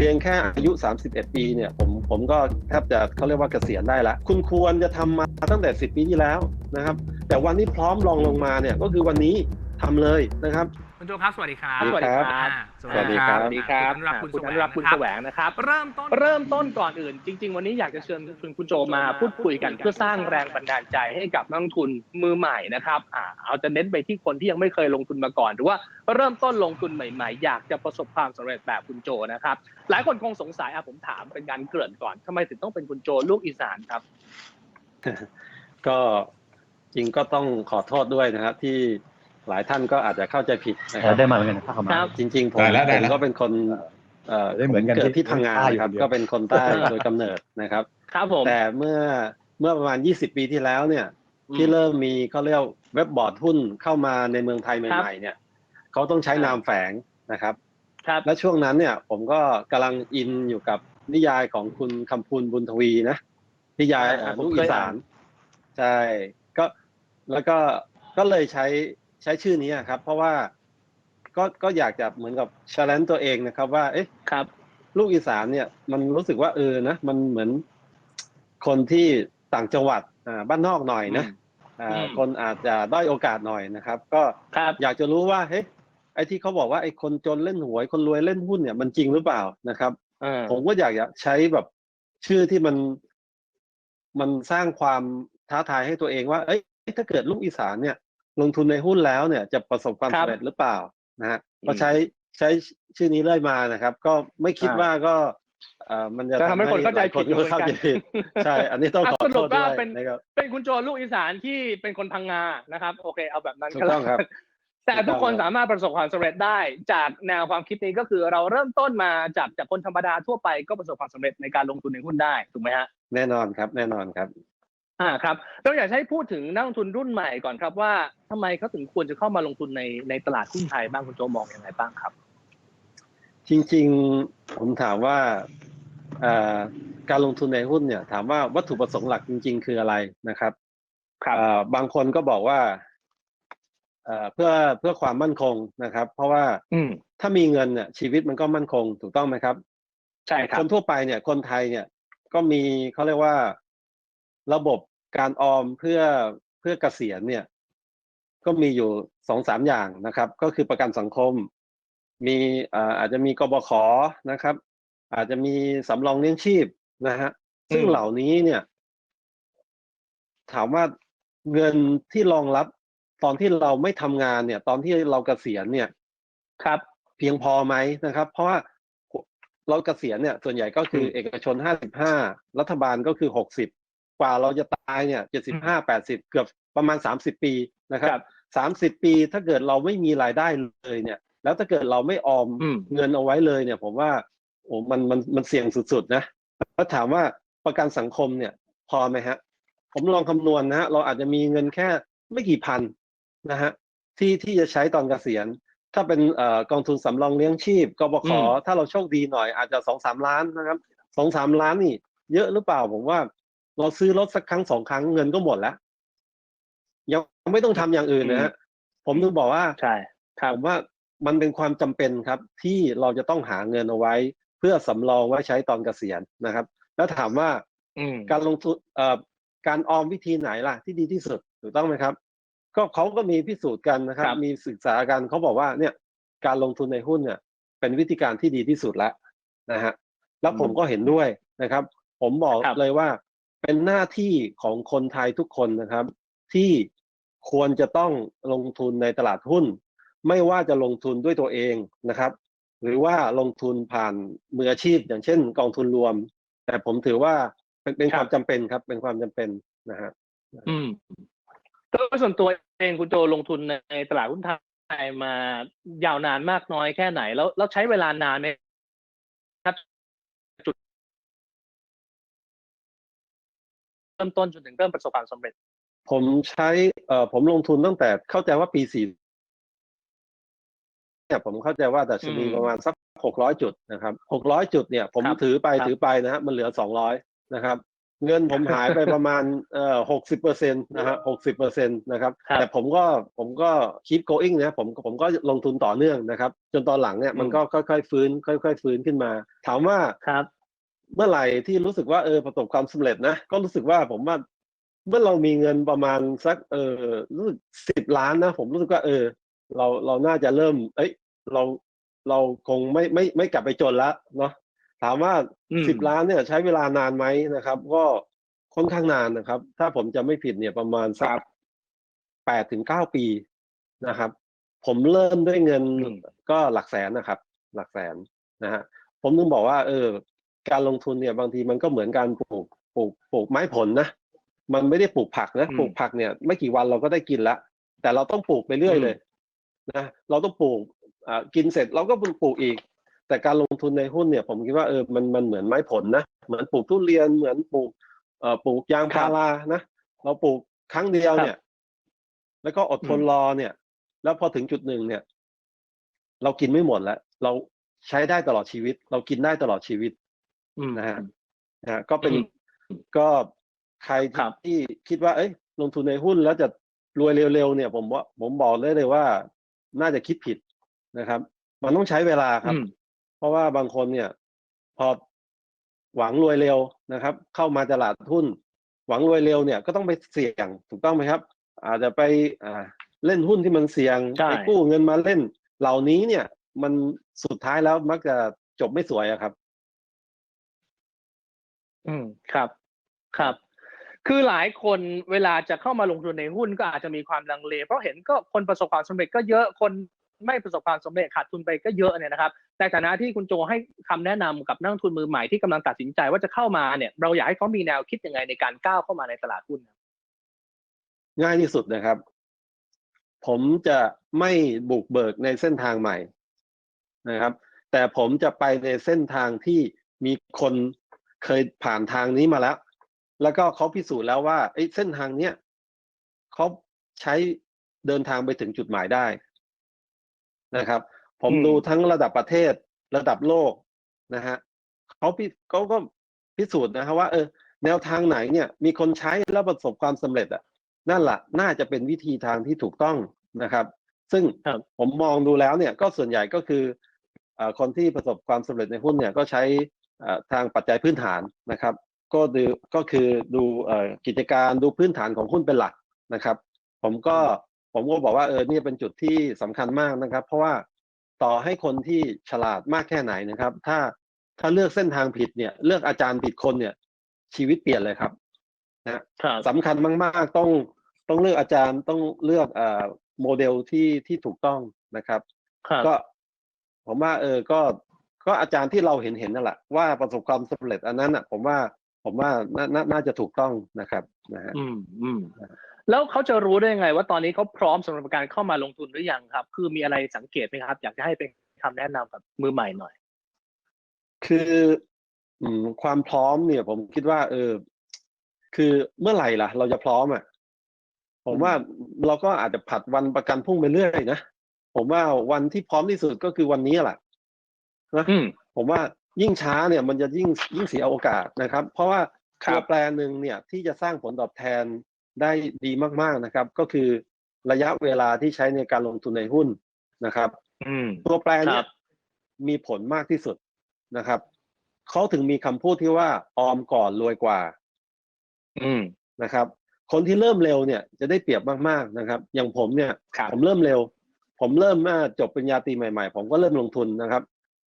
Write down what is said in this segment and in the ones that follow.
พียงแค่อายุ 31 ปีเนี่ยผมผมก็แทบจะเขาเรียกว่าเกษียณได้ละ คุณควรจะทำมาตั้งแต่ 10 ปีที่แล้วนะครับ แต่วันที่พร้อมลองลงมาเนี่ยก็คือวันนี้ทำเลยนะครับ คุณโจครับสวัสดีครับ สวัสดีครับอ่าสวัสดีครับ สวัสดีครับคุณอนุรักษ์คุคุณณอนุรักษ์คุณแสวงนะครับ เริ่มต้น เริ่มต้นก่อนอื่น จริง ๆ วันนี้อยากจะเชิญคุณคุณโจมาพูดคุยกันเพื่อสร้างแรงบันดาลใจให้กับนักลงทุนมือใหม่นะครับอ่าเอาจะเน้นไปที่คนที่ยังไม่เคยลงทุนมาก่อน หรือว่าเริ่มต้นลงทุนใหม่ ๆ อยากจะประสบความสำเร็จแบบคุณโจนะครับ หลายคนคงสงสัยอะผมถามเป็นการเกริ่นก่อนทำไมถึงต้องเป็นคุณโจลูกอีสานครับ ก็จริงก็ต้องขอโทษด้วยนะครับที่ หลายท่านก็อาจจะเข้าใจผิดนะคเอรัอบได้มาเหมือนกันนะครับครับจริงๆผมได้แล้วได้ผมแล้วก็เป็นคนเอ่อได้เหมือนกันผเกิดที่ที่พังงานใต้อยู่นะครับคนเดียวก็เป็นคนใต้โดยกำเนิดนะครับครับผมแต่เมื่อเมื่อประมาณ 20 ปีที่แล้วเนี่ยอืมที่เริ่มมีเขาเรียกเว็บบอร์ดหุ้นเข้ามาในเมืองไทยครับใหม่ๆเนี่ยเขาต้องใช้นามแฝงนะครับครับและช่วงนั้นเนี่ย ผมก็กำลังอินอยู่กับนิยายของคุณคำพูนบุญทวีนะนิยายอ่าเอ่อผมลูกเคอียสาอ่านนใช่ก็แล้วก็ก็เลยใช้ ใช้ชื่อนี้ครับ เพราะว่าก็ก็อยากจะเหมือนกับช l เลนตัวเองนะครับ ว่า เอ๊ะครับ ลูกอีสานเนี่ย มันรู้สึกว่าเออนะมันเหมือนคนที่ต่างจังหวัดอ่าบ้านนอกหน่อยนะอ่าอืมคนอาจจะด้อยโอกาสหน่อยนะครับ ก็ครับอยากจะรู้ว่าเฮ้ยไอ้ที่เขาบอกว่าไอ้คนจนเล่นหวยคนรวยเล่นหุ้นเนี่ยมันจริงหรือเปล่านะครับเออผมก็อยากจะใช้แบบชื่อที่มันมันสร้างความท้าทายให้ตัวเองว่า เอ้ยถ้าเกิดลูกอีสานเนี่ย ลงทุนในหุ้นแล้วเนี่ยจะประสบความครับสำเร็จหรือเปล่านะฮะอืมก็ใช้ใช้ชื่อนี้เรื่อยมานะครับ ก็ไม่คิดอ่าว่าก็เอ่อมันจะจะทำให้คนเข้าใจหลยผิดอยู่เหมือนกันเข้าใจผิดใช่ อันนี้ต้องขอสโทรุปษด้ว่าวยเป็นนะครับเป็นคุณโจลูกอีสานที่เป็นคนพังงานะครับ โอเคเอาแบบนั้นถูก็กแล้ต้วองครับแต่ทุกคนถูกต้องครับสามารถประสบความสำเร็จได้ จากแนวความคิดนี้ก็คือเราเริ่มต้นมาจากจากคนธรรมดาทั่วไปก็ประสบความสำเร็จในการลงทุนในหุ้นได้ถูกไหมฮะแน่นอนครับ แน่นอนครับ อ่าครับเราอยากจะให้พูดถึงนักลงทุนรุ่นใหม่ก่อนครับว่าทำไมเขาถึงควรจะเข้ามาลงทุนในในตลาดหุ้นไทยบ้างคุณโจมองอย่างไรบ้างครับ จริงๆผมถามว่าเอ่อการลงทุนในหุ้นเนี่ย ถามว่าวัตถุประสงค์หลักจริง ๆ คืออะไรนะครับครับเอ่อบางคนก็บอกว่าเอ่อเพื่อเพื่อความมั่นคงนะครับ เพราะว่าอืมถ้ามีเงินเนี่ยชีวิตมันก็มั่นคงถูกต้องไหมครับ ใช่ครัคบนทั่วไปเนี่ย คนไทยเนี่ย ก็มีเขาเรียกว่าระบบ การออมเพื่อเพื่อเกษียณเนี่ย ก็มีอยู่สองสามอย่างนะครับ ก็คือประกันสังคม มีเอ่ออาจจะมีกบขนะครับ อาจจะมีสำรองเลี้ยงชีพนะฮะซึ่งอืมเหล่านี้เนี่ย ถามว่าเงินที่รองรับตอนที่เราไม่ทำงานเนี่ย ตอนที่เราเกษียณเนี่ย ครับ เพียงพอไหมนะครับ เพราะว่าเราเกษียณเนี่ย ส่วนใหญ่ก็คือมเอกชนห้าสิบห้ารัฐบาลก็คือหกสิบ กว่าเราจะตายเนี่ยเจ็ดสิบห้าแปดสิบเกือบประมาณสามสิบปีนะครับสามสิบปีถ้าเกิดเราไม่มีรายได้เลยเนี่ย แล้วถ้าเกิดเราไม่ออมอืมเงินเอาไว้เลยเนี่ย ผมว่าโอ้มันมันมันเสี่ยงสุดๆนะแล้วถามว่าประกันสังคมเนี่ย พอไหมฮะ ผมลองคำนวณนะฮะเราอาจจะมีเงินแค่ไม่กี่พันนะฮะที่ที่จะใช้ตอนเกษียณ ถ้าเป็นเอ่อกองทุนสำรองเลี้ยงชีพกบขอืมถ้าเราโชคดีหน่อยอาจจะสองสามล้านนะครับสองสามล้านนี่ เยอะหรือเปล่าผมว่า เราซื้อรถสักครั้งสองครั้งเงินก็หมดแล้ว ยังไม่ต้องทำอย่างอื่นนะฮะผมถึงบอกว่าใช่ครับผมว่ามันเป็นความจำเป็นครับ ที่เราจะต้องหาเงินเอาไว้ เพื่อสำรองไว้ใช้ตอนเกษียณนะครับ แล้วถามว่าอืมการลงทุนเอ่อการออมวิธีไหนล่ะ ที่ดีที่สุดถูกต้องไหมครับ ก็เขาก็มีพิสูจน์กันนะครับครับ มีศึกษากันเขาบอกว่าเนี่ยการลงทุนในหุ้นเนี่ย เป็นวิธีการที่ดีที่สุดแล้วนะฮะแล้วผมก็เห็นด้วยนะครับ ผมบอกครับเลยว่า เป็นหน้าที่ของคนไทยทุกคนนะครับ ที่ควรจะต้องลงทุนในตลาดหุ้น ไม่ว่าจะลงทุนด้วยตัวเองนะครับ หรือว่าลงทุนผ่านมืออาชีพ อย่างเช่น กองทุนรวม แต่ผมถือว่าเป็นเป็นคครับวามจำเป็นครับ เป็นความจำเป็นนะฮะอืมโดยส่วนตัวเองคุณโจลงทุนในตลาดหุ้นไทยมายาวนานมากน้อยแค่ไหน แล้วแล้วใช้เวลานานไหมครับ ริ่มต้นจนถึงเริ่มประสบความสำเร็จ ผมใช้เอ่อผมลงทุนตั้งแต่เข้าใจว่าปีสี่เนี่ยผมเข้าใจว่าแต่ชนีอืมประมาณสักหกร้อยจุดนะครับหกร้อยจุดเนี่ย ผมครับถือไปครับถือไปนะฮะมันเหลือสองร้อยนะครับ เงินผมหายไปประมาณเอ่อหกสิบเปอร์เซ็นต์นะฮะหกสิบเปอร์เซ็นต์นะครับครับแต่ผมก็ผมก็ keep going นะผมผมก็ลงทุนต่อเนื่องนะครับ จนตอนหลังเนี่ยมันก็ค่อยๆฟื้น ค่อย ๆ ฟื้นขึ้นมา ถามว่าครับ เมื่อไหร่ที่รู้สึกว่าเออประสบความสำเร็จนะ ก็รู้สึกว่าผมว่าเมื่อเรามีเงินประมาณสัก เออรู้สึกสิบล้านนะ ผมรู้สึกว่า เออ เราเราน่าจะเริ่ม เอ้ย เราเราคงไม่ไม่ไม่กลับไปจนละเนาะถามว่าอืมสิบล้านเนี่ยใช้เวลานานไหมนะครับ ก็ค่อนข้างนานนะครับ ถ้าผมจะไม่ผิดเนี่ยประมาณสัครักบแปดถึงเก้าปีนะครับ ผมเริ่มด้วยเงินอืมก็หลักแสนนะครับ หลักแสนนะฮะผมถึงบอกว่า เออ การลงทุนเนี่ยบางทีมันก็เหมือนการปลูกปลูกปลูกไม้ผลนะ มันไม่ได้ปลูกผักนะอืมปลูกผักเนี่ยไม่กี่วันเราก็ได้กินละแต่เราต้องปลูกไปเรื่อยอืมเลยนะเราต้องปลูกอ่ากินเสร็จเราก็ปลูกอีก แต่การลงทุนในหุ้นเนี่ย ผมคิดว่าเออมันมันเหมือนไม้ผลนะเหมือนปลูกทุเรียนเหมือนปลูกเอ่อปลูกยางพารานะเราปลูกครั้งเดียวเนี่ย แล้วก็อดทนรอเนี่ย แล้วพอถึงจุดหนึ่งเนี่ย เรากินไม่หมดแล้วเราใช้ได้ตลอดชีวิต เรากินได้ตลอดชีวิตอืม นะฮะนะฮะก็เป็นอืมก็ใครครับที่คิดว่า เอ้ย ลงทุนในหุ้นแล้วจะรวยเร็วๆเนี่ย ผมว่าผมบอกเลยเลยว่า น่าจะคิดผิดนะครับ มันต้องใช้เวลาครับ อืม เพราะว่าบางคนเนี่ย พอหวังรวยเร็วนะครับ เข้ามาตลาดหุ้น หวังรวยเร็วเนี่ยก็ต้องไปเสี่ยงถูกต้องไหมครับ อาจจะไปอ่าเล่นหุ้นที่มันเสี่ยงใช่ ไปกู้เงินมาเล่น เหล่านี้เนี่ย มันสุดท้ายแล้วมักจะจบไม่สวยอะครับ อืม ครับ ครับ คือหลายคนเวลาจะเข้ามาลงทุนในหุ้นก็อาจจะมีความลังเล เพราะเห็นก็คนประสบความสำเร็จก็เยอะ คนไม่ประสบความสำเร็จขาดทุนไปก็เยอะเนี่ยนะครับแต่ฐานะที่คุณโจให้คำแนะนำกับนักลงทุนมือใหม่ที่กำลังตัดสินใจว่าจะเข้ามาเนี่ย เราอยากให้เขามีแนวคิดยังไงในการก้าวเข้ามาในตลาดหุ้นครับง่ายที่สุดนะครับ ผมจะไม่บุกเบิกในเส้นทางใหม่นะครับ แต่ผมจะไปในเส้นทางที่มีคน เคยผ่านทางนี้มาแล้ว แล้วก็เขาพิสูจน์แล้วว่าไอ้เส้นทางเนี้ยเขาใช้เดินทางไปถึงจุดหมายได้นะครับผมอืมดูทั้งระดับประเทศระดับโลกนะฮะเขาพิเขาก็พิสูจน์นะครับว่าเออแนวทางไหนเนี่ย มีคนใช้แล้วประสบความสำเร็จอะนั่นแหละน่าจะเป็นวิธีทางที่ถูกต้องนะครับ ซึ่งครับผมมองดูแล้วเนี่ยก็ส่วนใหญ่ก็คือเอ่อคนที่ประสบความสำเร็จในหุ้นเนี่ยก็ใช้เอ่อ ทางปัจจัยพื้นฐานนะครับ ก็ดูก็คือดูเอ่อกิจการดูพื้นฐานของหุ้นเป็นหลักนะครับ ผมก็ผมก็บอกว่าเออนี่เป็นจุดที่สำคัญมากนะครับ เพราะว่าต่อให้คนที่ฉลาดมากแค่ไหนนะครับ ถ้าถ้าเลือกเส้นทางผิดเนี่ยเลือกอาจารย์ผิดคนเนี่ย ชีวิตเปลี่ยนเลยครับครับสำคัญมาก ๆ ต้องต้องเลือกอาจารย์ต้องเลือกเอ่อโมเดลที่ที่ถูกต้องนะครับครับก็ผมว่าเออก็ ก็อาจารย์ที่เราเห็นเห็นนั่นแหละว่าประสบความสำเร็จอันนั้นอะ ผมว่าผมว่านานาน่าจะถูกต้องนะครับนะฮะอืมอืมแล้วเขาจะรู้ได้ยังไง ว่าตอนนี้เขาพร้อมสำหรับการเข้ามาลงทุนหรือยังครับ คือมีอะไรสังเกตไหมครับ อยากจะให้เป็นคำแนะนำกับมือใหม่หน่อย คืออืมความพร้อมเนี่ย ผมคิดว่า เออ คือเมื่อไหร่ล่ะ เราจะพร้อมอะผมว่าเราก็อาจจะผัดวันประกันพรุ่งไปเรื่อยนะผมว่าวันที่พร้อมที่สุดก็คือวันนี้แหละ นะอืมผมว่ายิ่งช้าเนี่ยมันจะยิ่งยิ่งเสียโอกาสนะครับ เพราะว่าครับตัวแปรหนึ่งเนี่ยที่จะสร้างผลตอบแทนได้ดีมากๆนะครับ ก็คือระยะเวลาที่ใช้ในการลงทุนในหุ้นนะครับอืมตัวแปรคเนี่รัยบมีผลมากที่สุดนะครับเขาถึงมีคำพูดที่ว่าออมก่อนรวยกว่า อืมนะครับ คนที่เริ่มเร็วเนี่ยจะได้เปรียบมากๆนะครับ อย่างผมเนี่ยครับผมเริ่มเร็ว ผมเริ่มเมื่อจบปริญญาตรีใหม่ๆ ผมก็เริ่มลงทุนนะครับ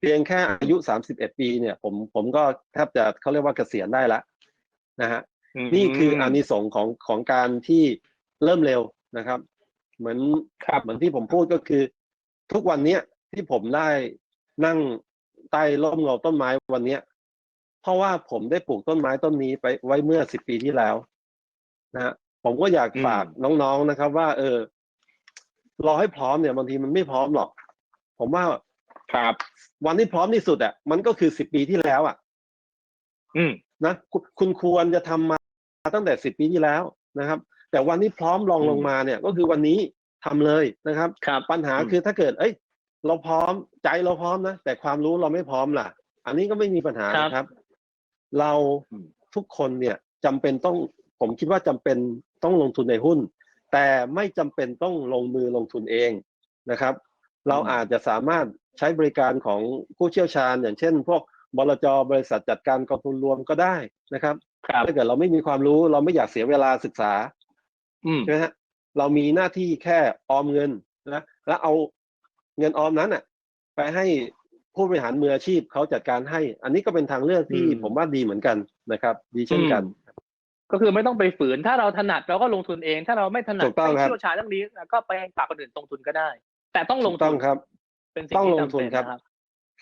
เพียงแค่อายุ 31 ปีเนี่ย ผมผมก็แทบจะเขาเรียกว่าเกษียณได้แล้วนะฮะมนี่คืออานิสงส์ของของการที่เริ่มเร็วนะครับ เหมือนครับเหมือนที่ผมพูดก็คือ ทุกวันเนี้ยที่ผมได้นั่งใต้ร่มเงาต้นไม้วันเนี้ย เพราะว่าผมได้ปลูกต้นไม้ต้นนี้ไปไว้เมื่อสิบปีที่แล้วนะฮะผมก็อยากอืมฝากน้องๆนะครับ ว่า เออรอให้พร้อมเนี่ยบางทีมันไม่พร้อมหรอก ผมว่า ครับ วันที่พร้อมที่สุดอะมันก็คือสิบปีที่แล้วอะ อืม นะคุณคุณควรจะทำมาตั้งแต่สิบปีที่แล้วนะครับ แต่วันที่พร้อมลองอืมลงมาเนี่ย ก็คือวันนี้ทำเลยนะครับ ครับ ปัญหาอืม คือถ้าเกิด เอ้ย เราพร้อมใจเราพร้อมนะแต่ความรู้เราไม่พร้อมล่ะ อันนี้ก็ไม่มีปัญหาครับนะครับ เราอืม ทุกคนเนี่ยจำเป็นต้อง ผมคิดว่าจำเป็นต้องลงทุนในหุ้น แต่ไม่จำเป็นต้องลงมือลงทุนเองนะครับ เราอาจจะสามารถ ใช้บริการของผู้เชี่ยวชาญ อย่างเช่น พวกบลจบริษัทจัดการกองทุนรวมก็ได้นะครับครับถ้าเกิดเราไม่มีความรู้เราไม่อยากเสียเวลาศึกษาอืมใช่ไหมฮะเรามีหน้าที่แค่ออมเงินนะแล้วเอาเงินออมนั้นอะ ไปให้ผู้บริหารมืออาชีพเขาจัดการให้ อันนี้ก็เป็นทางเลือกที่อืมผมว่าดีเหมือนกันนะครับ ดีเช่นกัน ก็คือไม่ต้องไปฝืน ถ้าเราถนัดเราก็ลงทุนเอง ถ้าเราไม่ถนัดถูกต้องครับไม่เชี่ยวชาญเรื่องนี้ก็ไปฝากคนอื่นลงทุนก็ได้ แต่ต้องลงถูกทุต้องนครับ เป็นสิ่งต้องที่ลงจำทุนเป็นครับ นะครับ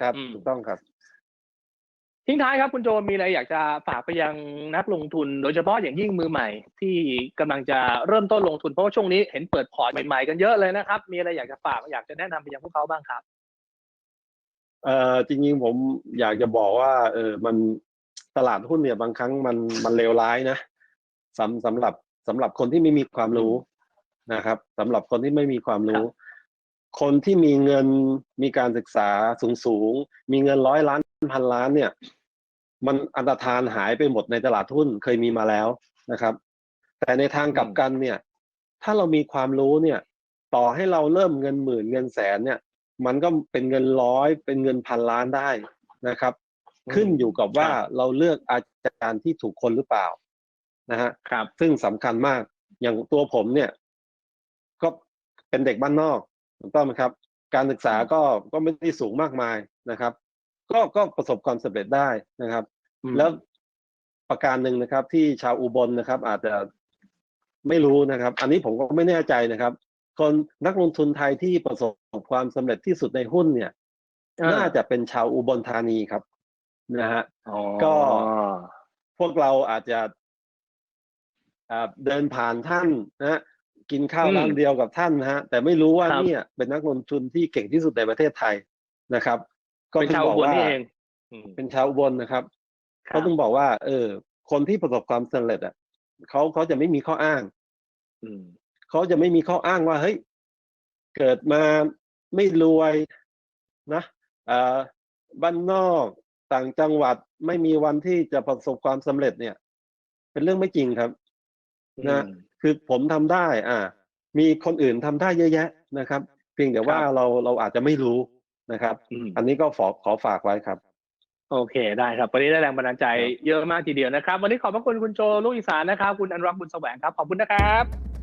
ครับอืม ถูกต้องครับ ทิ้งท้ายครับคุณโจมีอะไรอยากจะฝากไปยังนักลงทุน โดยเฉพาะอย่างยิ่งมือใหม่ ที่กำลังจะเริ่มต้นลงทุนเพราะว่าช่วงนี้เห็นเปิดพอร์ตใหม่ๆกันเยอะเลยนะครับ มีอะไรอยากจะฝากอยากจะแนะนำไปยังพวกเขาบ้างครับ เอ่อจริงๆผมอยากจะบอกว่าเออมันตลาดหุ้นเนี่ยบางครั้งมันมันเลวร้ายนะสำสำหรับสำหรับคนที่ไม่มีความรู้นะครับสำหรับคนที่ไม่มีความรู้ คนที่มีเงินมีการศึกษาสูงสูงๆมีเงินร้อยล้านพันล้านเนี่ย มันอันตรธานหายไปหมดในตลาดหุ้นเคยมีมาแล้วนะครับ แต่ในทางกลับกันเนี่ย ถ้าเรามีความรู้เนี่ย ต่อให้เราเริ่มเงินหมื่นเงินแสนเนี่ย มันก็เป็นเงินร้อยเป็นเงินพันล้านได้นะครับอืมขึ้นอยู่กับว่าครับเราเลือกอาจารย์ที่ถูกคนหรือเปล่านะฮะครับ ซึ่งสำคัญมากอย่างตัวผมเนี่ย ก็เป็นเด็กบ้านนอก ถูกต้องไหมครับ การศึกษาก็ก็ไม่ได้สูงมากมายนะครับ ก็ก็ประสบความสำเร็จได้นะครับ แล้วประการหนึ่งนะครับ ที่ชาวอุบลนะครับ อาจจะไม่รู้นะครับ อันนี้ผมก็ไม่แน่ใจนะครับ คนนักลงทุนไทยที่ประสบความสำเร็จที่สุดในหุ้นเนี่ยเออน่าจะเป็นชาวอุบลธานีครับนะฮะอ๋อก็พวกเราอาจจะอ่าเดินผ่านท่านนะฮะ กินข้าวอืมร้านเดียวกับท่านนะฮะ แต่ไม่รู้ว่าครับเนี่ยเป็นนักลงทุนที่เก่งที่สุดในประเทศไทยนะครับ ก็เป็นถึงชาวบอุอกบลว่านี่เองอืมเป็นชาวอุบลนะครับครับเขาต้องบอกว่า เออ คนที่ประสบความสำเร็จอะเขาเขาจะไม่มีข้ออ้าง อืมเขาจะไม่มีข้ออ้างว่าเฮ้ยเกิดมาไม่รวยนะอ่าบ้านนอกต่างจังหวัดไม่มีวันที่จะประสบความสำเร็จเนี่ย เป็นเรื่องไม่จริงครับ นะ คือผมทำได้ อ่า มีคนอื่นทำได้เยอะแยะนะครับ เพียงแต่ว่าครับเราเราอาจจะไม่รู้นะครับอืมอันนี้ก็ขอขอฝากไว้ครับ โอเคได้ครับวันนี้ได้แรงบันดาลใจเยอะมากทีเดียวนะครับ วันนี้ขอบพระคุณคุณโจลูกอีสานนะครับ คุณอนุรักษ์บุญแสวงครับ ขอบคุณนะครับ